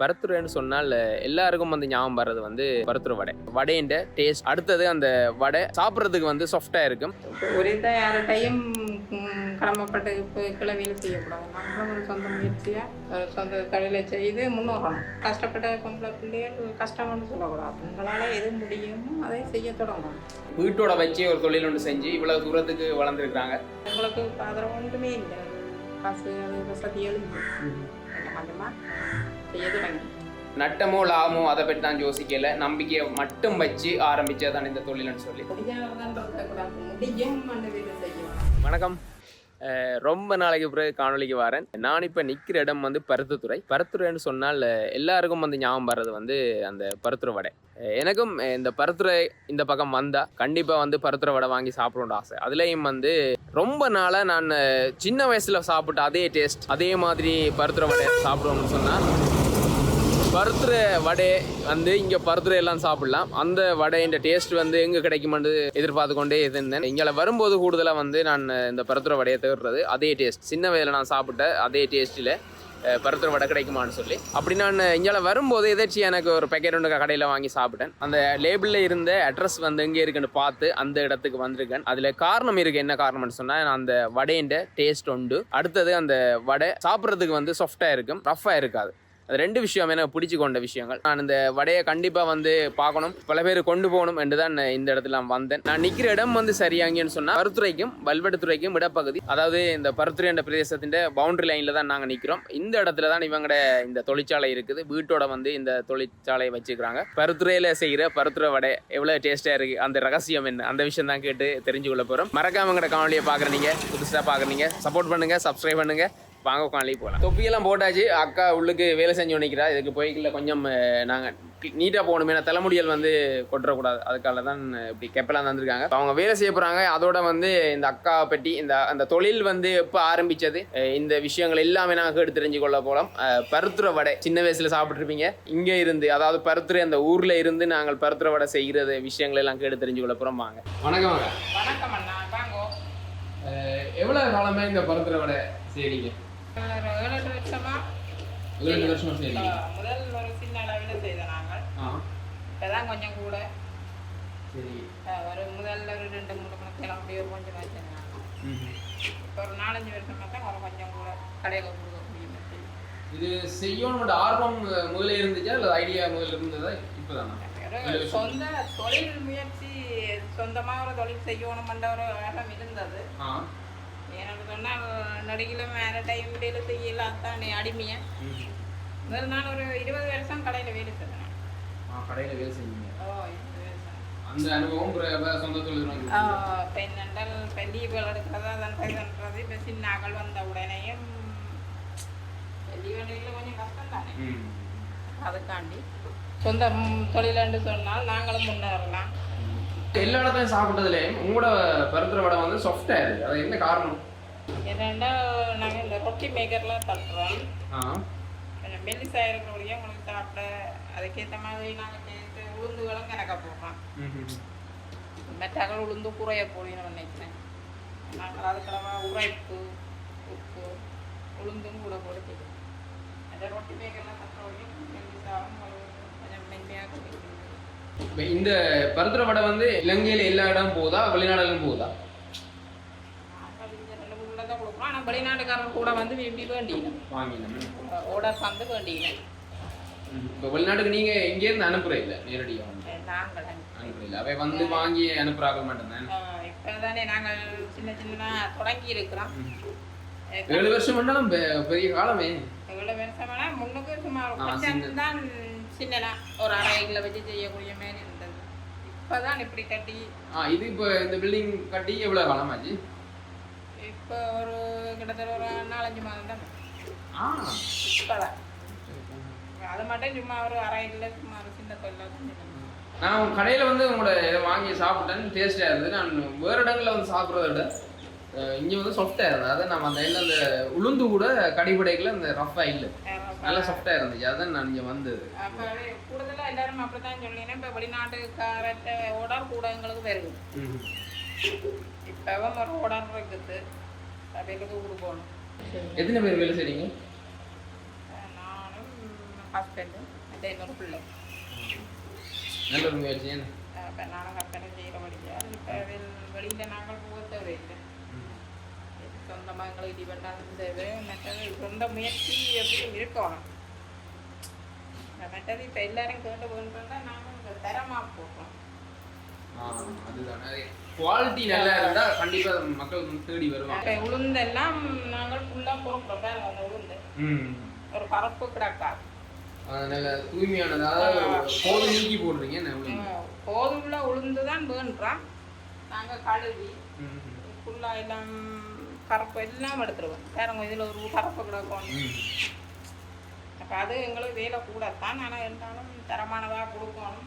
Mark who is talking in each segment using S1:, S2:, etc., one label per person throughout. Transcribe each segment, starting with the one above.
S1: பருத்துரைன்னு சொன்னால் எல்லாருக்கும் வந்து ஞாபகம் வர்றது வந்து பருத்துரை வடை. வடைன்ற டேஸ்ட் அடுத்தது அந்த வடை சாப்பிட்றதுக்கு வந்து சாஃப்டாக இருக்கும்.
S2: ஒரு இதை யார்கிட்டையும் ம், கடமைப்பட்டு கிளவியில் செய்யக்கூடாது. நம்மளும் ஒரு சொந்த முயற்சியாக ஒரு சொந்த தொழிலை செய்து முன்னேறணும் கஷ்டப்பட்ட பொம்பளை பிள்ளைகள் கஷ்டம்னு சொல்லக்கூடாது. உங்களால் எது முடியுமோ அதை செய்ய தொடங்கணும்.
S1: வீட்டோட வச்சு ஒரு தொழில் ஒன்று செஞ்சு இவ்வளோ தூரத்துக்கு வளர்ந்துருக்காங்க
S2: உங்களுக்கு ஆதரவு ஒன்றுமே இல்லை. காசு அது வசதி எழுந்து கொஞ்சம் கொஞ்சமாக செய்ய தொடங்கி
S1: நட்டமோ லாபமோ அதை பற்றி தான் யோசிக்கல. நம்பிக்கையை மட்டும் வச்சு ஆரம்பிச்சதான் இந்த தொழில்னு சொல்லி. வணக்கம். ரொம்ப நாளைக்கு பிறகு காணொளிக்கு வரேன். நான் இப்போ நிற்கிற இடம் வந்து பருத்துத்துறை. பருத்துறைன்னு சொன்னால் எல்லாருக்கும் வந்து ஞாபகம் வர்றது வந்து அந்த பருத்துறை வடை. எனக்கும் இந்த பருத்துரை இந்த பக்கம் வந்தால் கண்டிப்பாக வந்து பருத்துரை வடை வாங்கி சாப்பிடணும்னு ஆசை. அதுலேயும் வந்து ரொம்ப நாளாக நான் சின்ன வயசில் சாப்பிட்ட அதே டேஸ்ட் அதே மாதிரி பருத்துரை வடை சாப்பிடுவோம்னு சொன்னால் பருத்துரை வடை வந்து இங்கே பருத்துறை எல்லாம் சாப்பிடலாம். அந்த வடையின் டேஸ்ட் வந்து எங்கே கிடைக்குமென்று எதிர்பார்த்து கொண்டே இருந்தேன். இங்கே வரும்போது கூடுதலாக வந்து நான் இந்த பருத்துரை வடையை தவிர்றது அதே டேஸ்ட் சின்ன வயதில் நான் சாப்பிட்ட அதே டேஸ்ட்டில் பருத்துறை வடை கிடைக்குமான்னு சொல்லி. அப்படி நான் இங்கே வரும்போது எதாச்சும் எனக்கு ஒரு பேக்கெட் ஒன்று கடையில் வாங்கி சாப்பிட்டேன். அந்த லேபிளில் இருந்த அட்ரஸ் வந்து எங்கே இருக்குன்னு பார்த்து அந்த இடத்துக்கு வந்திருக்கேன். அதில் காரணம் இருக்குது என்ன காரணம்னு சொன்னால் அந்த வடையின் டேஸ்ட் உண்டு. அடுத்தது அந்த வடை சாப்பிட்றதுக்கு வந்து சாஃப்டாக இருக்கும் ரஃப்பாக இருக்காது. அது ரெண்டு விஷயம் எனக்கு பிடிச்சி கொண்ட விஷயங்கள். நான் இந்த வடையை கண்டிப்பாக வந்து பார்க்கணும். பல பேர் கொண்டு போகணும் என்று தான் நான் இந்த இடத்துல நான் வந்தேன். நான் நிற்கிற இடம் வந்து சரியாங்கன்னு சொன்னால் பருத்துறைக்கும் வல்வெடுத்துறைக்கும் இடப்பகுதி அதாவது இந்த பருத்துறை என்ற பிரதேசத்தின் பவுண்டரி லைனில் தான் நாங்கள் நிற்கிறோம் இந்த இடத்துல தான் இவங்களோட இந்த தொழிற்சாலை இருக்குது. வீட்டோட வந்து இந்த தொழிற்சாலையை வச்சுக்கிறாங்க. பருத்துறையில் செய்கிற பருத்துறை வடை எவ்வளோ டேஸ்ட்டாக இருக்குது அந்த ரகசியம் என்ன? அந்த விஷயம் தான் கேட்டு தெரிஞ்சு கொள்ள போகிறோம் மறக்காமங்கிற காணொலியை பார்க்குறீங்க. புதுசாக பார்க்குறீங்க. சப்போர்ட் பண்ணுங்கள் சப்ஸ்கிரைப் பண்ணுங்கள் வாங்க உட்காந்து போகலாம் தொப்பியெல்லாம் போட்டாச்சு. அக்கா உள்ளுக்கு வேலை செஞ்சு நிற்கிறா இதுக்கு போய்க்கல கொஞ்சம் நாங்கள் நீட்டாக போகணும். ஏன்னா தலைமுடியல் வந்து கொட்டுறக்கூடாது. அதுக்காக தான் இப்படி கெப்பெல்லாம் தந்திருக்காங்க. அவங்க வேலை செய்ய போகிறாங்க அதோட வந்து இந்த அக்கா பற்றி இந்த அந்த தொழில் வந்து எப்போ ஆரம்பித்தது இந்த விஷயங்கள் எல்லாமே நாங்கள் கேட்டு தெரிஞ்சு கொள்ள போகலாம் பருத்துறை வடை. சின்ன வயசில் சாப்பிட்ருப்பீங்க இங்கே இருந்து அதாவது பருத்துறை அந்த ஊரில் இருந்து நாங்கள் பருத்துறை வடை செய்கிறது விஷயங்கள் எல்லாம் கேட்டு தெரிஞ்சு கொள்ள போகிறோம் வாங்க. வணக்கம் வாங்க.
S2: வணக்கம்
S1: எவ்வளோ காலமாக இந்த பருத்துறை வடை செய்கிறீங்க
S2: ஏழு வருஷமா?
S1: வருஷமாக
S2: முதல் ஒரு சின்ன அளவில் செய்த நாங்கள். இப்போதான் கொஞ்சம் கூட.
S1: சரி.
S2: ஒரு முதல்ல ஒரு ரெண்டு மூணு மணி நேரம் அப்படியே கொஞ்சம் இப்போ ஒரு நாலஞ்சு வருஷமா தான் ஒரு கொஞ்சம் கூட கடையில் மாதிரி
S1: இது செய்யணும்னு ஆர்வம் முதல்ல இருந்துச்சா? இல்லை ஐடியா முதல்ல இருந்ததா? இப்போதானா?
S2: சொந்த தொழில் முயற்சி சொந்தமாக ஒரு தொழில் செய்யணுமென்ற ஒரு ஆர்வம் இருந்தது. எனக்கு சொன்னால் நடிகளும் வேறு டைம் வேலை செய்யலாம். தானே அடிமையை. முதல் நான் ஒரு இருபது வருஷம் கடையில் வேலை செய்தேன்
S1: ஆ கடையில் வேலை செஞ்சீங்க.
S2: ஓ
S1: அந்த அனுபவம் பிற- வேற சொந்த தொழில் வாங்கி
S2: ஆ, பெண் என்றால் பெண் லீவுகள் எடுக்கிறதா அதன் பண்ணுறது இப்போ சின்னாக்கள் வந்த உடனேயும் லீவெண்டில் கொஞ்சம் கஷ்டம் தானே. அதுக்காண்டி சொந்த ம், தொழிலென்று சொன்னால் நாங்களும் முன்னேறலாம்.
S1: எல்லா இடத்துலையும் சாப்பிட்டதுலேயும் உங்களோட பருத்துற வடை வந்து சாஃப்டாக இருக்குது அது என்ன காரணம்?
S2: என்னென்னா நாங்கள் இந்த ரொட்டி மேக்கரில் தட்டுறோம். கொஞ்சம் மெல்லிசாக இருக்கிறபடியே உங்களுக்கு சாப்பிட அதுக்கேற்ற மாதிரி நாங்கள் சேர்த்து உளுந்துகளும் கணக்காக போடுறோம்
S1: ம்
S2: மெட்டாக்கள் உளுந்து குறைய போடணும்னு நினைக்கிறேன் நாங்கள் அதுக்கிழமை உரைப்பு உப்பு உளுந்தும் கூட போட்டு அந்த ரொட்டி மேக்கரில் தட்டுறபடியும் மெல்லிசாவும் கொஞ்சம் மென்மையாக
S1: இப்போ இந்த பருத்துற வடை வந்து இலங்கையில் எல்லா இடம் போதா வெளிநாடுகளும் போதா
S2: ஆனால் வெளிநாட்டுக்காரர் கூட வந்து விரும்பி வேண்டினோம்
S1: வாங்கினோம்
S2: ஓடர் வந்து வேண்டினேன்
S1: இப்போ வெளிநாட்டுக்கு நீங்கள் இங்கேருந்து அனுப்புற இல்லை நேரடியாக
S2: நாங்கள்
S1: அனுப்புற இல்லை அவை வந்து வாங்கி அனுப்புறாங்க மட்டும்தான்?
S2: இப்போ தானே நாங்கள் சின்ன சின்னதாக தொடங்கி இருக்கிறோம்.
S1: ஏழு வருஷம் பண்ணாலும் பெரிய காலமே.
S2: எவ்வளோ வருஷமான முன்னுக்கு சுமார் தான் சின்னனா ஒரு அறைகளை வச்சு செய்யக்கூடிய மாதிரி இருந்தது. இப்போ தான் இப்படி கட்டி.
S1: ஆ இது இப்போ இந்த பில்டிங் கட்டி எவ்வளோ காலமாச்சு?
S2: இப்போ ஒரு கிட்டத்தட்ட ஒரு நாலஞ்சு மாதம் தான்.
S1: ஆ.
S2: அது மட்டும் சும்மா ஒரு அறையில் சும்மா ஒரு சின்ன தொழிலாக
S1: நான் கடையில் வந்து உங்களோட இதை வாங்கி சாப்பிட்டேன் டேஸ்ட்டாக இருந்தது. நான் வேறு இடங்களில் வந்து சாப்பிட்றத விட இங்கே வந்து சாஃப்டாக இருந்தது. அதான் நம்ம அந்த இல்லை அந்த உளுந்து கூட கடிப்படைகளில் அந்த ரஃபாக இல்லை. நல்லா சாஃப்டாக இருந்துச்சு. அதான் நான் இங்கே வந்தது.
S2: கூடுதலாக எல்லாரும் அப்படி தான் சொல்லினேன். இப்போ வெளிநாட்டுக்காரர்கிட்ட ஓடர் கூட எங்களுக்கு வருது. இப்போவும் ஒரு ஓடர் இருக்குது. அவைகளுக்கு கொடுக்கணும்
S1: எத்தனை பேர் வேலை செய்றீங்க?
S2: நானும் ஹஸ்பண்டு இன்னொரு பிள்ளை.
S1: நல்ல ஒரு முயற்சி
S2: இப்போ நானும் ஹஸ்பண்டும் செய்கிற படிக்காது இப்போ வெளியில் நாங்கள் போக தேவையில்லை. சொந்தமாக எங்களுக்கு டிபெண்டாக தேவை மற்றது சொந்த முயற்சி எப்படி இருக்கணும். மற்றது இப்போ எல்லாரும் கேட்டு போன்றா நாங்கள் தரமாக போடுறோம்
S1: அதுதான். குவாலிட்டி நல்லா மக்கள் தேடி வருவாங்க.
S2: உளுந்தெல்லாம் நாங்கள் ஃபுல்லாக பொறுக்கிறோம் பாருங்க அந்த உளுந்து. ஒரு பரப்பு கிடக்காது
S1: அது நல்ல தூய்மையானது அதாவது போது நீக்கி போடுறீங்க உளுந்து?
S2: போதுள்ள உளுந்து தான் வேண்டுறோம் நாங்கள் கழுவி. ஃபுல்லாக எல்லாம் கரப்பு எல்லாம் எடுத்துருவோம் வேறங்க இதில் ஒரு கரப்பு கிடக்கும்
S1: ம்.
S2: அப்போ அது எங்களுக்கு வேலை கூடத்தான். ஆனால் இருந்தாலும் தரமானதாக கொடுக்கணும்.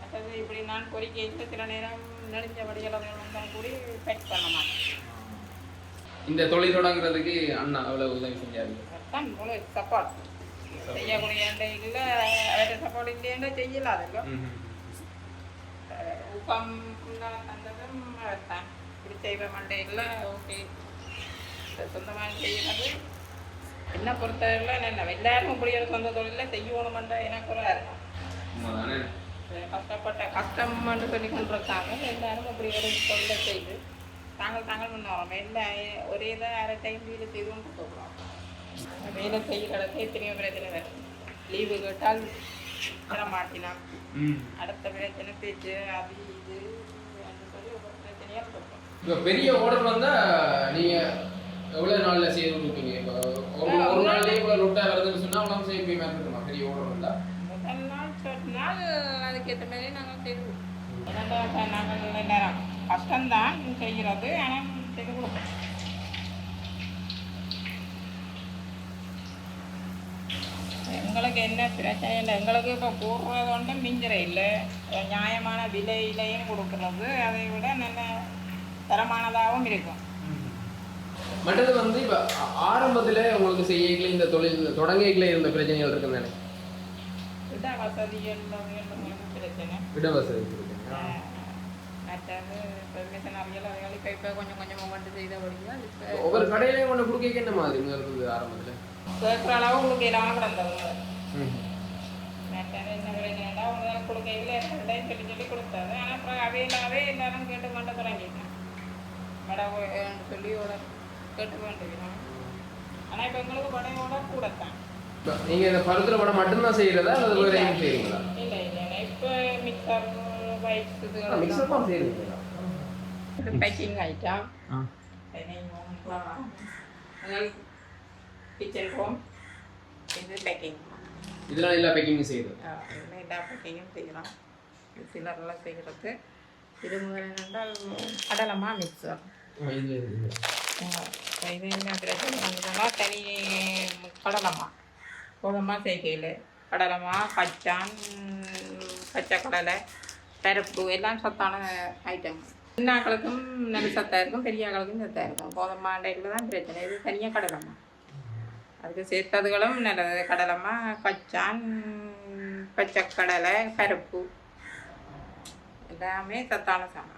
S2: மற்றது இப்படி நான் பொறிக்கையில் சில நேரம் நெளிஞ்ச வடிகளை வந்தால் கூட பேக் பண்ண மாட்டேன்.
S1: இந்த தொழில் தொடங்குறதுக்கு அண்ணா அவ்வளவு உதவி செஞ்சாரு.
S2: அதுதான் முழு சப்போர்ட் செய்யக்கூடிய இல்லை அவர்கிட்ட சப்போர்ட் இல்லைன்னா செய்யலாதല്ലോ
S1: ம், ம்.
S2: ஊக்கம் ஃபுல்லாக தந்ததும் தான் இப்படி செய்வ மண்டையில் ஓகே சொந்தமாக செய்யறது என்ன பொறுத்தவரையில் என்ன எல்லாரும் இப்படி ஒரு சொந்த தொழிலில் செய்யணுமென்ற எனக்கு ஒரு இருக்கும்? கஷ்டப்பட்ட கஷ்டம்னு சொல்லி கொண்டிருக்காங்க எல்லாரும் அப்படி ஒரு தொழிலை செய்து தாங்கள் தாங்கள் முன்னோரம் எல்லா ஒரே இதை அரை டைம் வீடு செய்து கொண்டு போகிறோம் வேலை செய்கிறதுக்கு எத்தனையோ பிரச்சனை வரும் லீவு கேட்டால் மாட்டினான். அடுத்த பிரச்சனை பேச்சு அது இது என்று சொல்லி ஒரு பிரச்சனையாக இருக்கும்
S1: இப்ப பெரிய ஆர்டர் வந்தா நீங்க எவ்வளவு நாள்ல செய்து கொடுப்பீங்க? இப்போ ஒரு ஒரு நாள்லயே இவ்வளவு லொட்டா வருதுன்னு சொன்னா அவ்வளவு செய்ய மாதிரி இருக்குமா பெரிய ஆர்டர் வந்தா?
S2: முதல் நாள் சொன்னால் அதுக்கேற்ற மாதிரி நாங்கள் செய்து கொடுப்போம். நாங்கள் எல்லாரும் கஷ்டம்தான் செய்கிறது ஆனால் செய்து கொடுப்போம். எங்களுக்கு என்ன பிரச்சனை இல்லை. எங்களுக்கு இப்போ போடுறது ஒன்று மிஞ்சிற இல்லை. நியாயமான விலையிலையும் கொடுக்குறது. அதை விட நல்ல தரமானதாகவும் இருக்கும்.
S1: மற்றது வந்து இப்ப ஆரம்பத்துல உங்களுக்கு செய்யல இந்த தொழில் தொடங்கல இருந்த பிரச்சனைகள் இருக்குன்னு தானே
S2: இட பிரச்சனை.
S1: விட வசதி
S2: வந்து செய்தபடியாக இப்போ
S1: ஒவ்வொரு கடையிலையும் ஒன்று கொடுக்க என்ன மாதிரி இருந்தது ஆரம்பத்துல?
S2: கேட்குற அளவு உங்களுக்கு இல்லாமல். மற்றது என்ன உங்களுக்கு கொடுக்கையில் சொல்லி சொல்லி கொடுத்தாது. ஆனால் அப்புறம் அவையிலாவே எல்லாரும் கேட்டு கொண்டு தொடங்கிட்டேன் மேடம் சொல்லி ஓட கேட்டு வேண்டியது ஆனால் இப்போ எங்களுக்கு படையோட கூடத்தான்.
S1: நீங்க இந்த பருத்திர படம் மட்டும்தான் செய்யறதா? அல்லது வேற எதுவும் செய்றீங்களா
S2: இல்லை இல்லை இப்போ மிக்சர் பைக்ஸ் இது
S1: மிக்சர் தான் செய்றீங்களா
S2: பேக்கிங் ஐட்டம். கிச்சன் ஹோம் இது பேக்கிங்
S1: இதெல்லாம் எல்லா பேக்கிங் செய்யுது
S2: எல்லா பேக்கிங்கும் செய்யலாம். சிலர்லாம் செய்கிறது இது முதல் என்னென்றால் கடலமா மிக்சர்
S1: இது
S2: என்ன பிரச்சனை தனி கடலமா கோதமா செய்கையில் கடலமா பச்சான் பச்சை கடலை பருப்பு எல்லாம் சத்தான ஐட்டம் சின்னாக்களுக்கும் நல்ல சத்தாக இருக்கும் பெரியாக்களுக்கும் சத்தாக இருக்கும் கோதமா டைப்பில் தான் பிரச்சனை இது தனியாக கடலமா அதுக்கு சேர்த்ததுகளும் நல்லது கடலமா பச்சான் பச்சை கடலை பருப்பு எல்லாமே சத்தான சாமான்.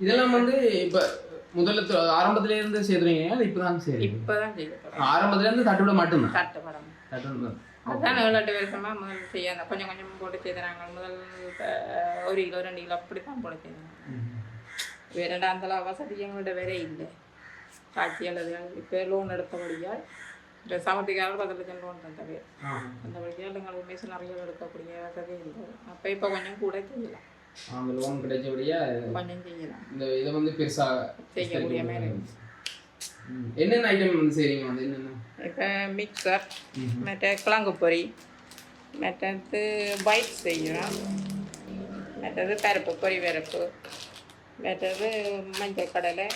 S1: இதெல்லாம் வந்து இப்ப முதல்ல ஆரம்பத்துல இருந்து செய்றீங்க இல்ல இப்பதான் செய்றீங்க?
S2: இப்போ தான் செய்யப்படும்
S1: ஆரம்பத்துல இருந்து தட்டுவிட மட்டும்தான்?
S2: தட்டுப்படம்
S1: தட்டுவிட
S2: அதான் எட்டு வருஷமா முதல் செய்ய அந்த கொஞ்சம் கொஞ்சம் போட்டு செய்தாங்க முதல் ஒரு கிலோ ரெண்டு கிலோ அப்படி தான் போட்டு செய்தாங்க வேற அந்த வசதி எங்கள்கிட்ட வேற இல்லை. காட்சி அல்லது இப்போ லோன் எடுத்தபடியால் இந்த சமத்துக்காக பத்து லட்சம் லோன் தந்தவே அந்த வழியால் எங்களுக்கு மிஷின் நிறைய எடுக்கக்கூடிய வசதி இல்லை. அப்போ இப்போ கொஞ்சம் கூட செய்யலாம்.
S1: அந்த லோன் கிடைச்சபடியா
S2: செய்யலாம்
S1: இந்த இதை வந்து பெருசா
S2: செய்யக்கூடிய மாதிரி.
S1: என்னென்ன ஐட்டம் வந்து செய்றீங்க? வந்து என்னென்ன?
S2: இப்போ மிக்சர் மற்ற கிழங்கு பொரி மற்றது பைட் செய்யணும். மற்றது பருப்பு பொரி பருப்பு மற்றது மஞ்சள் கடலை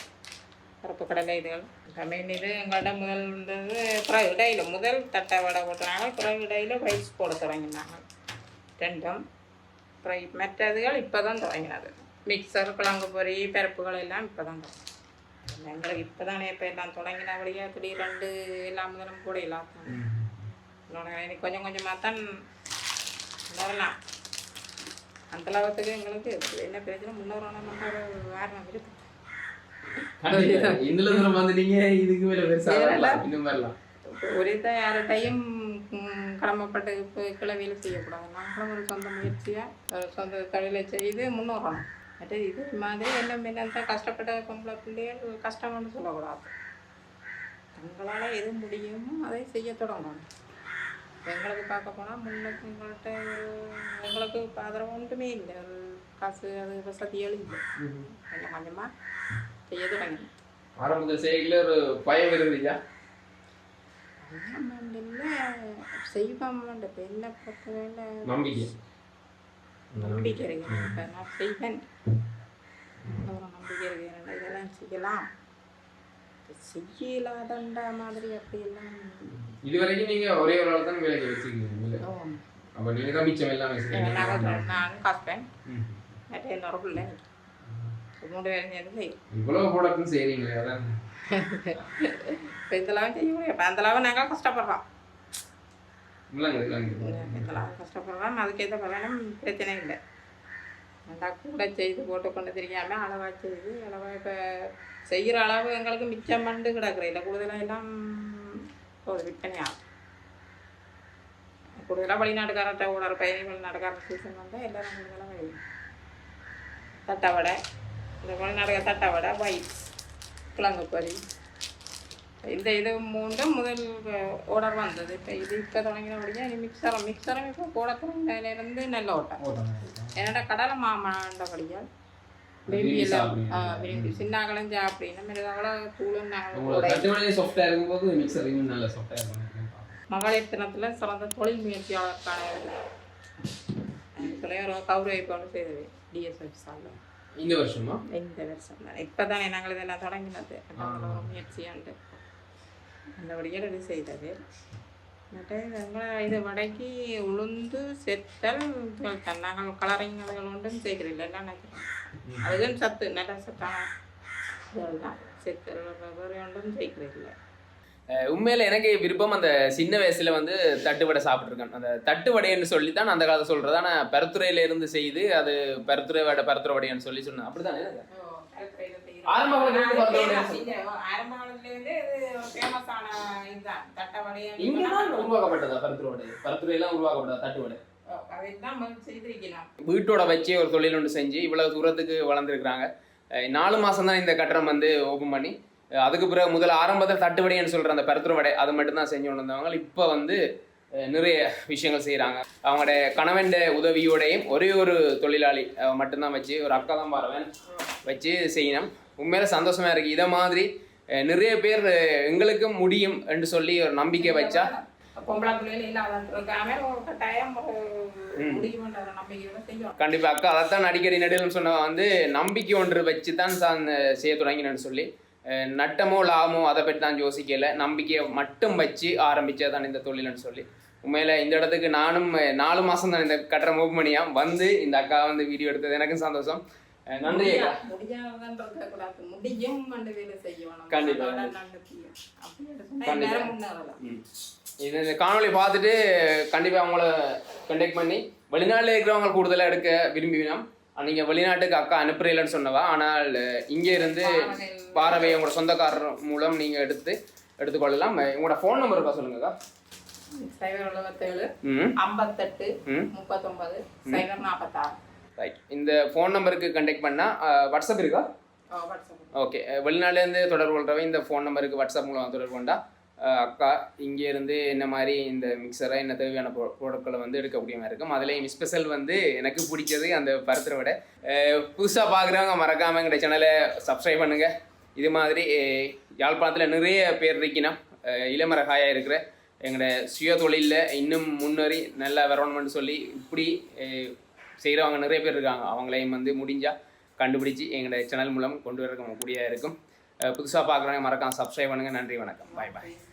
S2: கருப்பு கடலை இதுகள். மெயின் இது எங்கள்கிட்ட முதல் இருந்தது பிறகு இடையில முதல் தட்டை வடை போட்டுனாங்க பிறகு இடையில ரைஸ் போட தொடங்கினாங்க. ரெண்டும். அப்புறம் மற்றதுகள் இப்போ தான் தொடங்கினது. மிக்சர் கிழங்கு பொரி பருப்புகள் எல்லாம் இப்போ தான் தொடங்கினது. எங்களுக்கு இப்போ தானே இப்போ எல்லாம் தொடங்கினபடியாக திடீர் ரெண்டு எல்லாம் முதலும் கூட எல்லாம் இன்னொன்று கொஞ்சம் கொஞ்சமாக தான் வரலாம். அந்த லாபத்துக்கு எங்களுக்கு என்ன பிரச்சனை? ஒரு ஆர்வம் இருக்கு.
S1: இருந்து வந்து நீங்க இதுக்கு மேல பெருசா
S2: வேற
S1: வரலாம். இன்னும் வரலாம்.
S2: ஒரு இதை யார்கிட்டையும் கடமைப்பட்டு இப்போ கிளவியில் செய்யக்கூடாது. நாங்களும் ஒரு சொந்த முயற்சியாக சொந்த தொழிலை செய்து முன்னேறணும். மற்ற இது மாதிரி எல்லாம் என்னென்ன கஷ்டப்பட்ட பொம்பளை பிள்ளைகள் கஷ்டம்னு சொல்லக்கூடாது. தங்களால் எது முடியுமோ அதை செய்ய தொடங்கணும். எங்களுக்கு பார்க்க போனால் முன்னுக்கு எங்கள்கிட்ட ஒரு எங்களுக்கு இப்போ ஆதரவு ஒன்றுமே இல்லை. ஒரு காசு அது வசதிகள் இல்லை. கொஞ்சம் கொஞ்சமாக செய்ய தொடங்கி
S1: ஆரம்பத்தில் செய்யல ஒரு பயம் இருந்துச்சா
S2: இல்லை செய்வோம் இப்போ என்ன பொறுத்தவரை
S1: நம்பிக்கை.
S2: நம்பிக்கை இருக்கு. நான் செய்வேன். ஒரு நம்பிக்கை இருக்கு. இதெல்லாம் செய்யலாம்? செய்யலாதண்டா மாதிரி அப்படியெல்லாம்
S1: இது வரைக்கும் நீங்க ஒரே ஒரு ஆள் தான் வேலைக்கு வச்சிருக்கீங்க
S2: ஓ,
S1: அப்ப நீங்க தான் மிச்சம் எல்லாமே செய்றீங்க.
S2: நாங்கள் நான் ஹஸ்பண்ட்
S1: ம்.
S2: மற்ற என்னோட பிள்ளை சேர்ந்து செய்யும்
S1: இவ்வளவு ப்ராடக்ட்டும் செய்றீங்களே அதான்.
S2: இப்போ இதெல்லாம் செய்ய முடியும் இப்போ அந்தளவு நாங்கள் கஷ்டப்படுறோம்
S1: இல்லைங்க
S2: இதெல்லாம் கஷ்டப்படுறோம் அதுக்கேற்ற பலனும் பிரச்சனை இல்லை. நல்லா கூட செய்து போட்டு கொண்டு தெரியாம அளவா செய்து அளவா இப்போ செய்கிற அளவு எங்களுக்கு மிச்சம் மண்டு கிடக்குற இல்லை கூடுதலாக எல்லாம் ஒரு விற்பனை ஆகும். கூடுதலாக வெளிநாட்டுக்காரர்கிட்ட ஓடுற பயணி வெளிநாட்டுக்காரர் சீசன் வந்தால் எல்லாரும் கூடுதலாக தட்டை வடை இந்த வெளிநாட்டுக்கார தட்டை வடை ஒயிட் கிழங்கு பொரி இந்த இது மூன்றும் முதல் ஆர்டர் வந்தது. இப்போ இது இப்போ தொடங்கினபடியாக இனி மிக்சரம் மிக்சரம் இப்போ போட தொடங்கினதுலேருந்து நல்ல ஓட்டம் என்னோட கடலை மாமாண்டபடியால் விரும்பி எல்லாம் விரும்பி சின்னாங்களும் சாப்பிடணும் மிருகங்கள தூளும் நாங்கள் மகளிர் தினத்தில் சிறந்த தொழில் முயற்சியாளருக்கான இதுல ஒரு கௌரவிப்பு ஒன்று செய்தது டிஎஸ் ஆஃபீஸால்
S1: இந்த வருஷமா?
S2: இந்த வருஷம் தான் இப்போ தானே நாங்கள் இதெல்லாம் தொடங்கினது. ஒரு முயற்சியாண்டு அந்தபடியாக இது செய்தது. இது வடக்கி உளுந்து செத்தல் நாங்கள் கலரிங் அதுகள் ஒன்றும் செய்கிறதில்லை நினைக்கிறோம் அதுவும் சத்து நல்ல சத்தான செத்தல் வேறு ஒன்றும் செய்கிறதில்லை.
S1: உண்மையில எனக்கு விருப்பம் அந்த சின்ன வயசுல வந்து தட்டுவடை சாப்பிட்ருக்கேன் அந்த தட்டுவடைன்னு சொல்லி தான் அந்த காலத்தை சொல்றது ஆனா பருத்துறையில இருந்து செய்து அது பருத்துறை வடை பருத்துறை வடைன்னு சொல்லி சொன்னேன். பருத்துறை வடை
S2: ஆரம்ப
S1: உருவாக்கப்பட்டதா பருத்துறை வடை? பருத்துறை எல்லாம் உருவாக்கப்பட்டதா வீட்டோட வச்சு ஒரு தொழில் ஒன்று செஞ்சு இவ்வளவு தூரத்துக்கு வளர்ந்துருக்குறாங்க. அஹ் நாலு மாசம் தான் இந்த கட்டடம் வந்து ஓப்பன் பண்ணி. அதுக்கு பிறகு முதல்ல ஆரம்பத்தில் தட்டுவடைன்னு சொல்ற அந்த பருத்துறை வடை அது மட்டும்தான் செஞ்சு கொண்டு வந்தவங்க. இப்போ வந்து நிறைய விஷயங்கள் செய்கிறாங்க அவங்களுடைய கணவன் உதவியோடையும் ஒரே ஒரு தொழிலாளி மட்டும்தான் வச்சு ஒரு அக்கா தான் பாருவேன் வச்சு செய்யணும். உண்மையில சந்தோஷமா இருக்கு. இதை மாதிரி நிறைய பேர் எங்களுக்கும் முடியும் என்று சொல்லி ஒரு நம்பிக்கை வச்சா கண்டிப்பா அக்கா அதைத்தான் அடிக்கடி நடுவில் சொன்ன வந்து நம்பிக்கை ஒன்று வச்சு தான் செய்ய தொடங்கினேன்னு சொல்லி நட்டமோ லாபமோ அதை பற்றி தான் யோசிக்கல. நம்பிக்கையை மட்டும் வச்சு ஆரம்பிச்சதான் இந்த தொழில்னு சொல்லி. உண்மையில இந்த இடத்துக்கு நானும் நாலு மாசம் தான் இந்த கட்டுற மூவ் பண்ணியா வந்து இந்த அக்கா வந்து வீடியோ எடுத்தது எனக்கும் சந்தோஷம். நன்றி இந்த காணொளி பார்த்துட்டு கண்டிப்பாக அவங்கள கண்டெக்ட் பண்ணி வெளிநாட்டில் இருக்கிறவங்க கூடுதலாக எடுக்க விரும்பினோம் நீங்கள் வெளிநாட்டுக்கு அக்கா அனுப்புறீங்கன்னு சொன்னவா? ஆனால் இங்கே இருந்து பாரவை உங்களோட சொந்தக்காரர் மூலம் நீங்கள் எடுத்து எடுத்துக்கொள்ளலாம். உங்களோட ஃபோன் நம்பர் இருக்கா சொல்லுங்கக்கா
S2: சைபர் எழுபத்தேழு
S1: ம்.
S2: ஐம்பத்தெட்டு
S1: ம்.
S2: முப்பத்தொன்பது சைபர் நாற்பத்தாறு
S1: ரைட் இந்த ஃபோன் நம்பருக்கு கண்டெக்ட் பண்ணால் வாட்ஸ்அப் இருக்கா? ஓகே வெளிநாட்டிலேருந்து தொடர்பு கொள்றவங்க இந்த ஃபோன் நம்பருக்கு வாட்ஸ்அப் மூலம் தொடர்பு கொண்டா அக்கா இங்கே இருந்து என்ன மாதிரி இந்த மிக்சரை என்ன தேவையான பொ- பொருட்களை வந்து எடுக்கக்கூடிய மாதிரி இருக்கும். அதுலேயும் ஸ்பெஷல் வந்து எனக்கு பிடிச்சது அந்த பருத்தரை விட. புதுசாக பார்க்குறவங்க மறக்காமல் எங்களுடைய சேனலை சப்ஸ்கிரைப் பண்ணுங்கள் இது மாதிரி யாழ்ப்பாணத்தில் நிறைய பேர் இருக்கணும். இளமரகாயாக இருக்கிற எங்களோட சுய தொழிலில் இன்னும் முன்னேறி நல்லா வரணும்னு சொல்லி இப்படி செய்கிறவங்க நிறைய பேர் இருக்காங்க. அவங்களையும் வந்து முடிஞ்சால் கண்டுபிடிச்சி எங்களோட சேனல் மூலம் கொண்டு வரக்கூடிய இருக்கும். புதுசாக பார்க்குறவங்க மறக்காம சப்ஸ்கிரைப் பண்ணுங்கள் நன்றி வணக்கம். பாய் பாய்